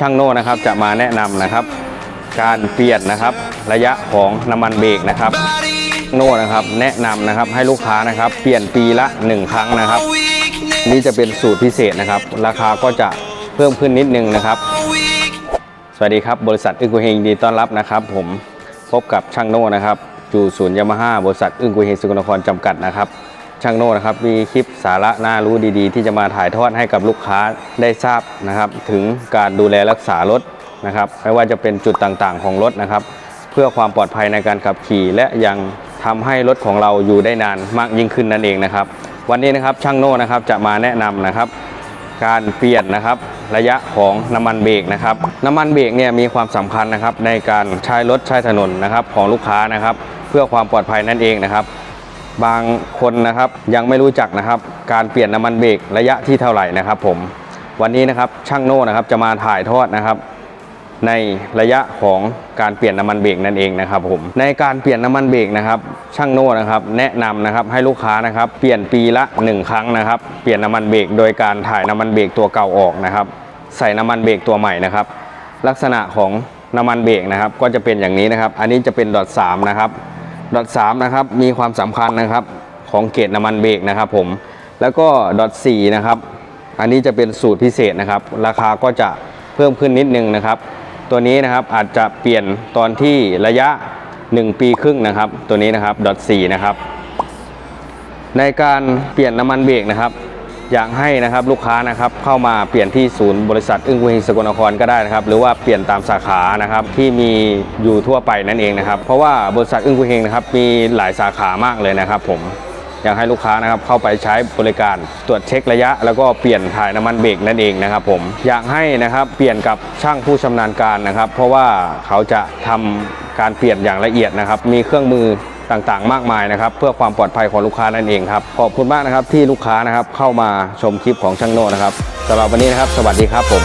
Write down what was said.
ช่างโน่นะครับจะมาแนะนำนะครับ การเปลี่ยนนะครับระยะของน้ำมันเบรกนะครับ โน่นะครับแนะนำนะครับให้ลูกค้านะครับเปลี่ยนปีละ 1 ครั้งนะครับ นี่จะเป็นสูตรพิเศษนะครับ ราคาก็จะเพิ่มขึ้นนิดนึงนะครับ สวัสดีครับบริษัทอึ้งกุเฮงดีต้อนรับนะครับ ผมพบกับช่างโน่นะครับอยู่ศูนย์ยามาฮ่าบริษัทอึ้งกุเฮงสุกลนครจำกัดนะครับ ช่างโน่นะครับมีคลิปสาระน่ารู้ดีๆ ที่จะมาถ่ายทอดให้กับลูกค้าได้ทราบนะครับ ถึงการดูแลรักษารถนะครับไม่ว่าจะเป็นจุดต่างๆของรถนะครับ เพื่อความปลอดภัยในการขับขี่ และยังทำให้รถของเราอยู่ได้นานมากยิ่งขึ้นนั่นเองนะครับ วันนี้นะครับช่างโน่นะครับจะมาแนะนำนะครับ การเปลี่ยนนะครับระยะของน้ำมันเบรกนะครับน้ำมันเบรกเนี่ยมีความสำคัญนะครับในการใช้รถใช้ถนนนะครับของลูกค้านะครับ เพื่อความปลอดภัยนั่นเองนะครับ บางคนนะครับยังไม่รู้จักนะครับ การเปลี่ยนน้ำมันเบรกระยะที่เท่าไหร่นะครับผมวันนี้นะครับช่างโน่นะครับจะมาถ่ายทอดนะครับ ในระยะของการเปลี่ยนน้ำมันเบรกนั่นเองนะครับผมในการเปลี่ยนน้ำมันเบรกนะครับช่างโน่นะครับแนะนำนะครับให้ลูกค้านะครับเปลี่ยนปีละ 1 ครั้งนะครับเปลี่ยนน้ำมันเบรกโดยการถ่ายน้ำมันเบรกตัวเก่าออกนะครับ ใส่น้ำมันเบรกตัวใหม่นะครับ ลักษณะของน้ำมันเบรกนะครับ ก็จะเป็นอย่างนี้นะครับ อันนี้จะเป็นดอทสามนะครับ ดอทสามนะครับมีความสำคัญนะครับของเกรดน้ำมันเบรกนะครับผมแล้วก็ดอทสี่นะครับอันนี้จะเป็นสูตรพิเศษนะครับ ราคาก็จะเพิ่มขึ้นนิดนึงนะครับ ตัวนี้นะครับอาจจะเปลี่ยนตอนที่ระยะ 1 ปีครึ่งนะครับ ตัวนี้นะครับดอทสี่นะครับในการเปลี่ยนน้ำมันเบรกนะครับ อยากให้นะครับลูกค้านะครับเข้ามาเปลี่ยนที่ศูนย์บริษัทอึ้งกุเฮงสกลนครก็ได้นะครับหรือว่าเปลี่ยนตามสาขานะครับที่มีอยู่ทั่วไปนั่นเองนะครับเพราะว่าบริษัทอึ้งกุเฮงนะครับมีหลายสาขามากเลยนะครับ ผมอยากให้ลูกค้านะครับเข้าไปใช้บริการตรวจเช็คระยะ แล้วก็เปลี่ยนถ่ายน้ำมันเบรกนั่นเองนะครับ ผมอยากให้นะครับเปลี่ยนกับช่างผู้ชำนาญการนะครับ เพราะว่าเขาจะทำการเปลี่ยนอย่างละเอียดนะครับ มีเครื่องมือ ต่างๆ มากมายนะครับ เพื่อความปลอดภัยของลูกค้านั่นเองครับขอบคุณมากนะครับที่ลูกค้านะครับเข้ามาชมคลิปของช่างโน่นะครับสำหรับวันนี้นะครับ สวัสดีครับผม